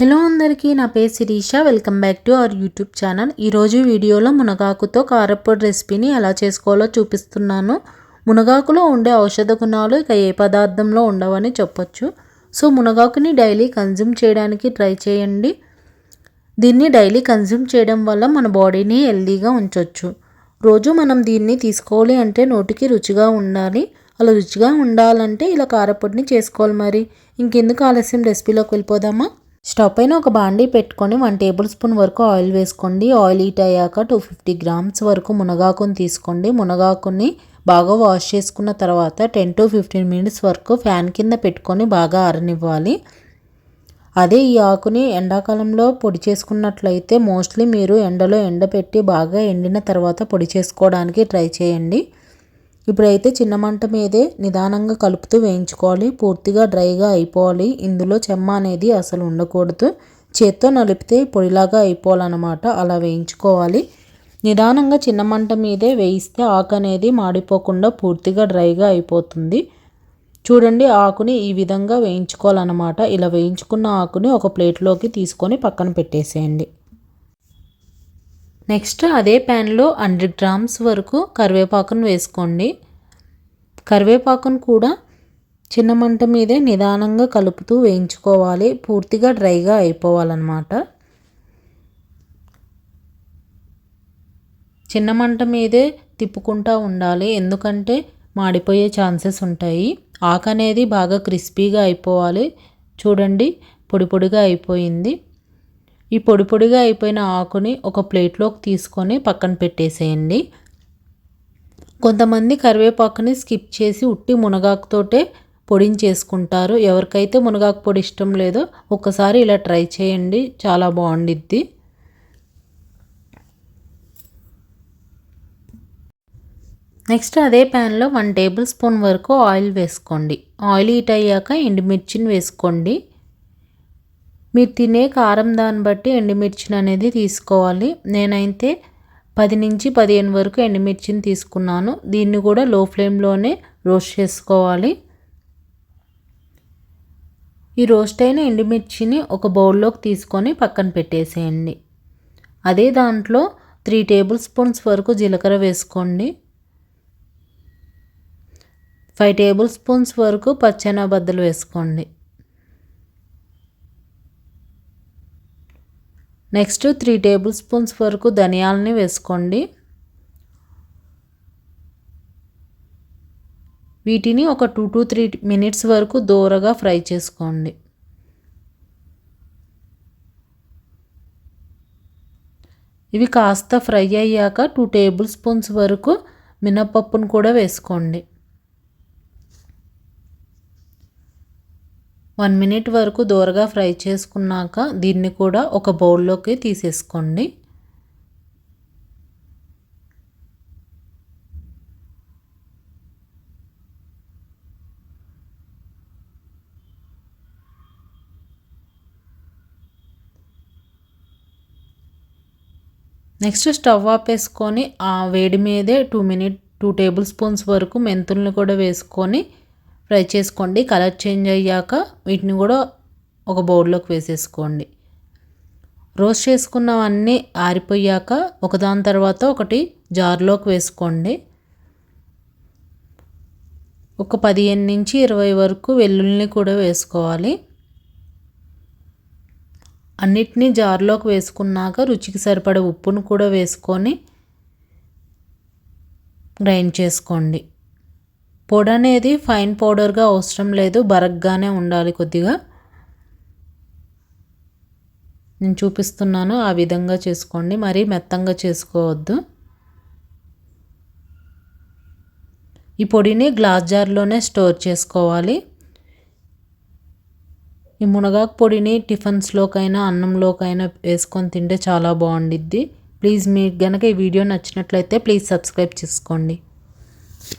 Hello అందరికీ నా పేరు Sirisha. Welcome back to our YouTube channel. ఈరోజు వీడియోలో మునగాకుతో కారప్పొడి రెసిపీని ఎలా చేసుకోవాలో చూపిస్తున్నాను. మునగాకులో ఉండే ఔషధ గుణాలు ఇక ఏ పదార్థంలో ఉండవని చెప్పొచ్చు. సో మునగాకుని డైలీ కన్జ్యూమ్ చేయడానికి ట్రై చేయండి. దీన్ని డైలీ కన్జ్యూమ్ చేయడం వల్ల మన బాడీని హెల్దీగా ఉంచవచ్చు రోజు మనం దీన్ని తీసుకోవాలి అంటే నోటికి రుచిగా ఉండాలి. అలా రుచిగా ఉండాలంటే ఇలా కారపొడిని చేసుకోవాలి మరి. ఇంకెందుకు ఆలస్యం రెసిపీలోకి వెళ్ళిపోదామా? స్టవ్ పైన ఒక బాండీ పెట్టుకొని వన్ టేబుల్ స్పూన్ వరకు ఆయిల్ వేసుకోండి. ఆయిల్ హీట్ అయ్యాక టూ ఫిఫ్టీ గ్రామ్స్ వరకు మునగాకుని తీసుకోండి. మునగాకుని బాగా వాష్ చేసుకున్న తర్వాత టెన్ టు ఫిఫ్టీన్ మినిట్స్ వరకు ఫ్యాన్ కింద పెట్టుకొని బాగా ఆరనివ్వాలి. అదే ఈ ఆకుని ఎండాకాలంలో పొడి చేసుకున్నట్లయితే మోస్ట్లీ మీరు ఎండలో ఎండపెట్టి బాగా ఎండిన తర్వాత పొడి చేసుకోవడానికి ట్రై చేయండి. ఇప్పుడైతే చిన్న మంట మీదే నిదానంగా కలుపుతూ వేయించుకోవాలి. పూర్తిగా డ్రైగా అయిపోవాలి. ఇందులో చెమ్మ అనేది అసలు ఉండకూడదు. చేత్తో నలిపితే పొడిలాగా అయిపోవాలన్నమాట. అలా వేయించుకోవాలి. నిదానంగా చిన్న మంట మీదే వేయిస్తే ఆకు అనేది మాడిపోకుండా పూర్తిగా డ్రైగా అయిపోతుంది. చూడండి ఆకుని ఈ విధంగా వేయించుకోవాలన్నమాట. ఇలా వేయించుకున్న ఆకుని ఒక ప్లేట్లోకి తీసుకొని పక్కన పెట్టేసేయండి. నెక్స్ట్ అదే ప్యాన్లో హండ్రెడ్ గ్రామ్స్ వరకు కరివేపాకును వేసుకోండి. కరివేపాకును కూడా చిన్న మంట మీదే నిదానంగా కలుపుతూ వేయించుకోవాలి. పూర్తిగా డ్రైగా అయిపోవాలన్నమాట. చిన్న మంట మీదే తిప్పుకుంటూ ఉండాలి. ఎందుకంటే మాడిపోయే ఛాన్సెస్ ఉంటాయి. ఆకు అనేది బాగా క్రిస్పీగా అయిపోవాలి. చూడండి పొడి పొడిగా అయిపోయింది. ఈ పొడి పొడిగా అయిపోయిన ఆకుని ఒక ప్లేట్లోకి తీసుకొని పక్కన పెట్టేసేయండి. కొంతమంది కరివేపాకుని స్కిప్ చేసి ఉట్టి మునగాకుతోటే పొడించేసుకుంటారు ఎవరికైతే మునగాకు పొడి ఇష్టం లేదో ఒక్కసారి ఇలా ట్రై చేయండి. చాలా బాగుండిద్ది. నెక్స్ట్ అదే ప్యాన్లో వన్ టేబుల్ స్పూన్ వరకు ఆయిల్ వేసుకోండి. ఆయిల్ హీట్ అయ్యాక ఎండుమిర్చిని వేసుకోండి. మీరు తినే కారం దాన్ని బట్టి ఎండుమిర్చిని అనేది తీసుకోవాలి. నేనైతే పది నుంచి పదిహేను వరకు ఎండుమిర్చిని తీసుకున్నాను. దీన్ని కూడా లో ఫ్లేమ్లోనే రోస్ట్ చేసుకోవాలి. ఈ రోస్ట్ అయిన ఎండుమిర్చిని ఒక బౌల్లోకి తీసుకొని పక్కన పెట్టేసేయండి. అదే దాంట్లో త్రీ టేబుల్ స్పూన్స్ వరకు జీలకర్ర వేసుకోండి. ఫైవ్ టేబుల్ స్పూన్స్ వరకు పచ్చెనబద్దలు వేసుకోండి. నెక్స్ట్ త్రీ టేబుల్ స్పూన్స్ వరకు ధనియాలని వేసుకోండి. వీటిని ఒక టూ టు త్రీ మినిట్స్ వరకు దూరగా ఫ్రై చేసుకోండి. ఇవి కాస్త ఫ్రై అయ్యాక టూ టేబుల్ స్పూన్స్ వరకు మినపప్పును కూడా వేసుకోండి. వన్ మినిట్ వరకు దూరగా ఫ్రై చేసుకున్నాక దీన్ని కూడా ఒక బౌల్లోకి తీసేసుకోండి. నెక్స్ట్ స్టవ్ ఆపేసుకొని ఆ వేడి మీదే two minute two tablespoons వరకు మెంతుల్ని కూడా వేసుకొని ఫ్రై చేసుకోండి. కలర్ చేంజ్ అయ్యాక వీటిని కూడా ఒక బౌల్లోకి వేసేసుకోండి. రోస్ట్ చేసుకున్నవన్నీ ఆరిపోయాక ఒకదాని తర్వాత ఒకటి జార్లోకి వేసుకోండి. ఒక పదిహేను నుంచి ఇరవై వరకు వెల్లుల్ని కూడా వేసుకోవాలి. అన్నిటినీ జార్లోకి వేసుకున్నాక రుచికి సరిపడే ఉప్పును కూడా వేసుకొని గ్రైండ్ చేసుకోండి. పొడి అనేది ఫైన్ పౌడర్గా అవసరం లేదు బరగ్గానే ఉండాలి కొద్దిగా. నేను చూపిస్తున్నాను ఆ విధంగా చేసుకోండి. మరీ మెత్తంగా చేసుకోవద్దు. ఈ పొడిని గ్లాస్ జార్లోనే స్టోర్ చేసుకోవాలి. ఈ మునగాకు పొడిని టిఫిన్స్లోకైనా అన్నంలోకైనా వేసుకొని తింటే చాలా బాగుండిద్ది. ప్లీజ్ మీకు కనుక ఈ వీడియో నచ్చినట్లయితే ప్లీజ్ సబ్స్క్రైబ్ చేసుకోండి.